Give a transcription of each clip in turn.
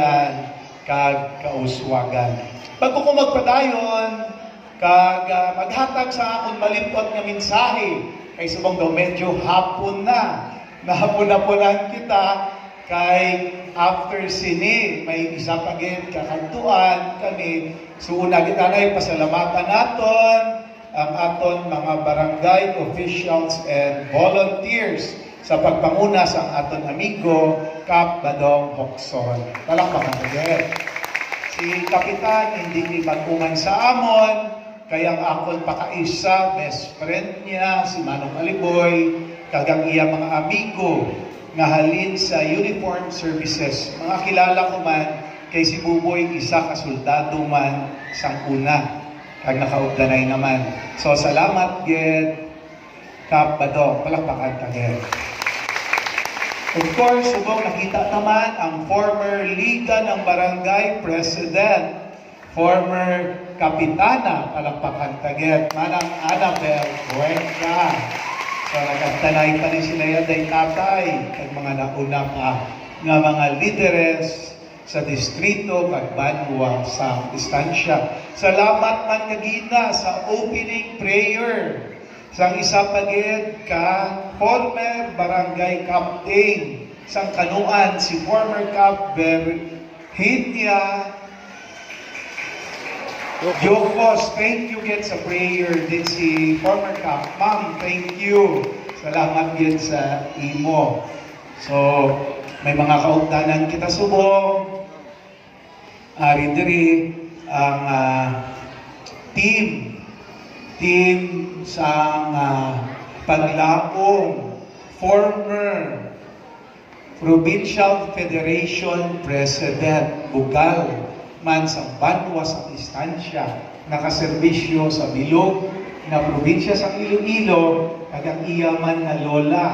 kalingalingan kag kauswagan. Bago ko magpadayon, kag ah, maghatag sa akong malimpot nga mensahe kay subong daw medyo hapon na. Nahapon-haponan kita kay after sini may isa pa gid kakantuan kami so una kita na pasalamatan naton ang aton mga barangay officials and volunteers sa pagpanguna sa aton amigo Kap Badong Hokson. Palakpakan ulit. Si Kapitan hindi ni magkuman sa amon, kaya ang akon pakaisa, best friend niya, si Manong Aliboy, kagang iya mga amigo, nga halin sa uniform services. Mga kilala ko man, kay si Buboy, isa ka soldado man sang una, kag nakaugdanay naman. So salamat, Ged, Kap Badong, palakpakan ka, Ged. Of course, subong nakita naman ang former Liga ng Barangay President, former Kapitana, palakpakan taget, Manang Annabel Cuenca. So nagagtanay pa ni sila yan day tatay, kag mga nauna pa nga mga lideres sa distrito kag sa distansya. Salamat man kagina sa opening prayer sang isa pagid ka former barangay captain sang kanuan si former Cap Berhitia Jokos, thank you gid sa prayer din si former Cap. Ma'am, thank you. Salamat gid sa imo. So, may mga kaugdanan kita subong. Ari diri ang ah, team team sa uh, paglaong former Provincial Federation President Bugal man sa Banwa sa Distansya nakaserbisyo sa Bilog na probinsya sa Iloilo kag ang iya man nga lola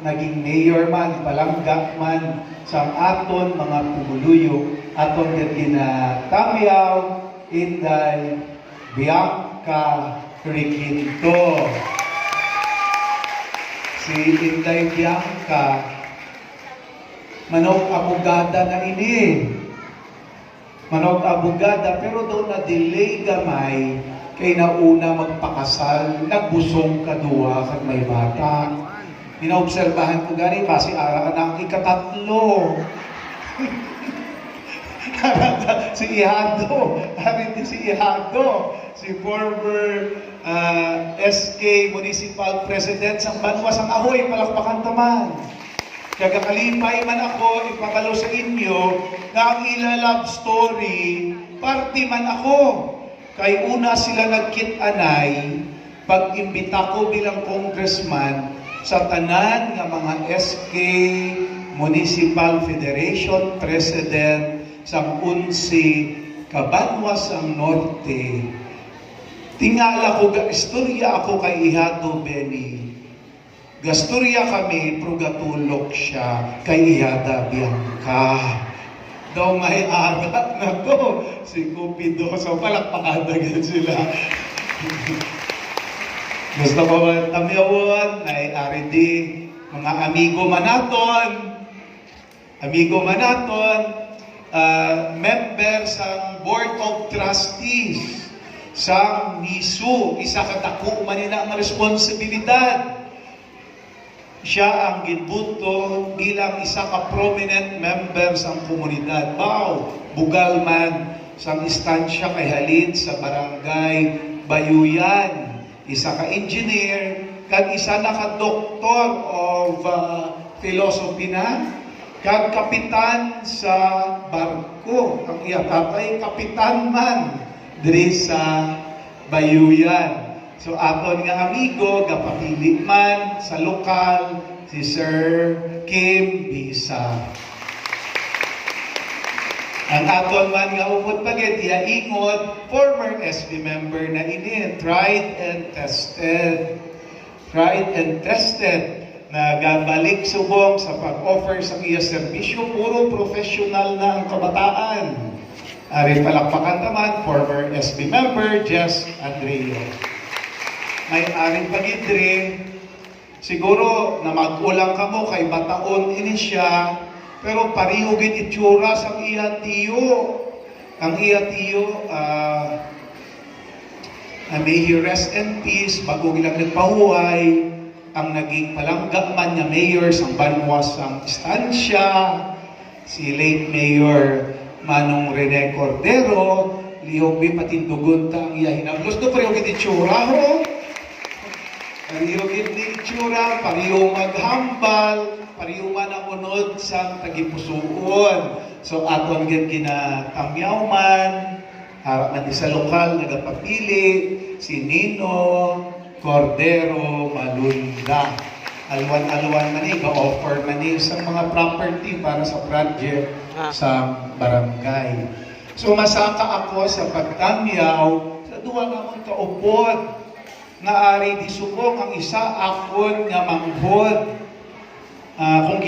naging mayor man palangga man sa aton mga pumuluyo aton din ginatamyaw Inday Bianca Riquinto. Si Inday Bianca, manok abogada na ini. Manok abogada, pero daw na delay gamay kay nauna magpakasal, nagbusong kadua kag may bata. Inaobserbahan ko gani basi ara na ikatatlo. si Ihado, harin din si Ihado, si former uh, SK Municipal President sa Banwa sa Ahoy, palakpakan taman. Kagakalipay man ako, ipakalo sa inyo na ang ila love story, party man ako. Kay una sila nagkit-anay, pag imbita ko bilang congressman sa tanan nga mga SK Municipal Federation President sa unsi Kabanwas ang Norte. Tingala ko, ga istorya ako kay Ihado Beni. Gasturya kami, pero gatulok siya kay Ihada Bianca. Daw may arat na to, si Cupido. So palakpakan na ganyan sila. Gusto ko man tamyawan, ay RD, mga amigo manaton, amigo manaton, uh, member sa Board of Trustees sa MISU, isa katako man nila ang responsibilidad. Siya ang ginbuto bilang isa ka prominent member sa komunidad. Wow, bugal man sa istansya kay halin sa barangay Bayuyan. Isa ka engineer, kag isa na ka doctor of uh, philosophy na, kag kapitan sa barko. Ang iya tatay, kapitan man diri sa Bayuyan. So aton nga amigo, gapapili man sa lokal, si Sir Kim Bisa. Ang aton man nga upod pagit, iya ingod, former SB member na ini, tried and tested. Tried and tested na gabalik subong sa pag-offer sa iya serbisyo, puro professional na ang kabataan. Ari palakpakan naman, former SB member, Jess Andreo. May aring pagidri, siguro na mag-ulang ka mo kay bataon ini siya, Pero pariho gid itsura sa iya tiyo. Ang iya tiyo, ah, na may he rest in peace, bago ilang nagpahuway, ang naging palangga man niya mayor sa Banwas ang istansya, si late Mayor Manong Rene Cordero, lihog bi patindugon ta ang iya hinaglos. Do pareho gid itsura ho. Pareho gid ni itsura, pareho maghambal, pareho man ang unod sa tagipusuon. So aton gid kinatamyaw man, harap man sa lokal nagapapili si Nino Cordero Malunda. Alwan-alwan man ni, ga-offer man ni sa mga property para sa project sa barangay. So masaka ako sa pagtamyaw sa duwa namon kaupod nga ari di subong ang isa akon nga manghod. Ah, kung